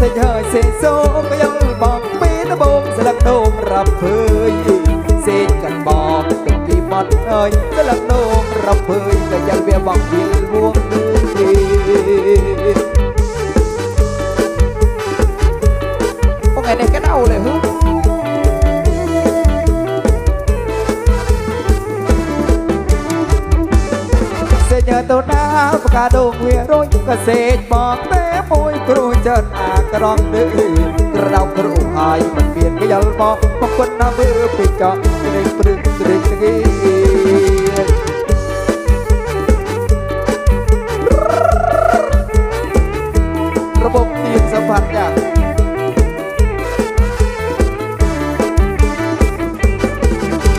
សេចហើយសេចសូមក្យងបងពីដបងស្លឹកដូងរាប់ភើយសេចកាន់បងទឹកពីបាត់ហើយស្លឹកដូងរាប់ភើយតែយ៉ាងវាបងវាហួងទេបងឯនេះកណៅលេហ៊ូសេចទៅដល់ផ្កាដូងវារុញក៏សេចបងតែមួយគ្រូចិត្តអា ประกาศดงเวียรุ่ยเกษตรบอกแม่มวยครูเจิดอากระรองดื้อกระเราครูหายมันเปลี่ยนก็ยัลบอกบางคนน้าเบื่อปิดเจาะจะได้ปรึกตรึกตะกี้ระบบทีมสัมผัสอย่าง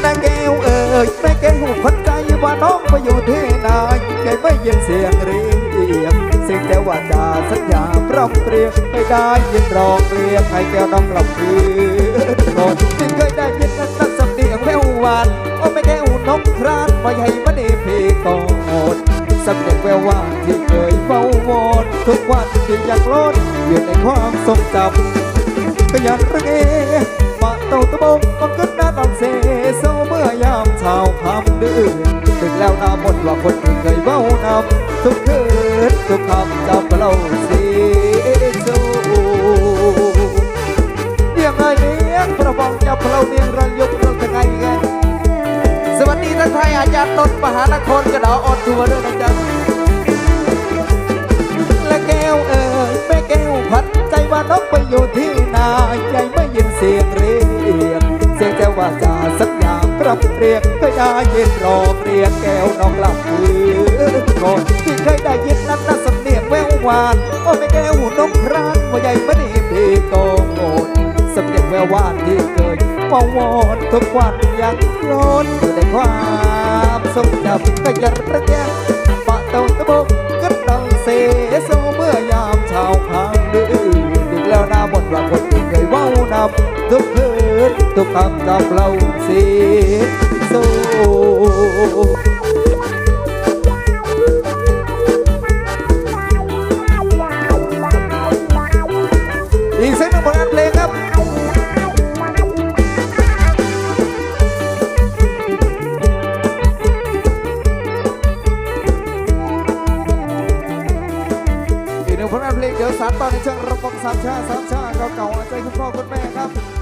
นางแก้วเอ่ยแม่แก้วคนใจว่าน้องไปอยู่ที่ไหนแกไม่ยินเสียงเรียกเ สียงแต่ว่าดาสัญญาพร่ำเพรียงไม่ได้ยินร้องเรียกให้แก้วน้องกลับคืนอนที่เคยได้ยินนั้นนักสำเนียงแววหวานโอ้แม่แก้วนกครานไว้ให้มันเอเพกอดสำเนียงแววหวานที่เคยเฝ้าวอนทุกวันที่อยากลดอยู่ในความทรงจำก็ยันระเอง ว่าคนที่เคยเว้านำทุกคืนทุกคำจำเราสีสูเนียงไงเนียงพระบองจับเราเนียงรังยกเราจะไงไงสวัสดีท่านไทยอาจารย์ต้นมหานครกระดาออนทัวร์ด้วยนะจ๊ะและ รับเรียกเคยได้ยินร้องเรียกแก้วน้องหลับคืนก่อนที่เคยได้ยินนั้นน่ะสำเนียงแววหวานโอ้แม่แก้วนกครานว่าใหญ่ไม่ได้พีโกโงดสำเนียงแววหวานที่เคยมาวอนทุกวันยังร้อนอยู่ในความทรงจำก็ยังระแยงปะเต่าตะบกก็ดังเสโซเมื่อยามเช้าคำดื้อดึกแล้วหน้าบนว่าคนที่เคยเว้านำทุกคืน ทุกคำจำเราเสียโซอีกสักหนึ่งผลงานเพลงครับอีกหนึ่งผลงานเพลงเดี๋ยวสารต่อในเชิงระบบสามชาสามชาเก่าๆเอาใจคุณพ่อคุณแม่ครับ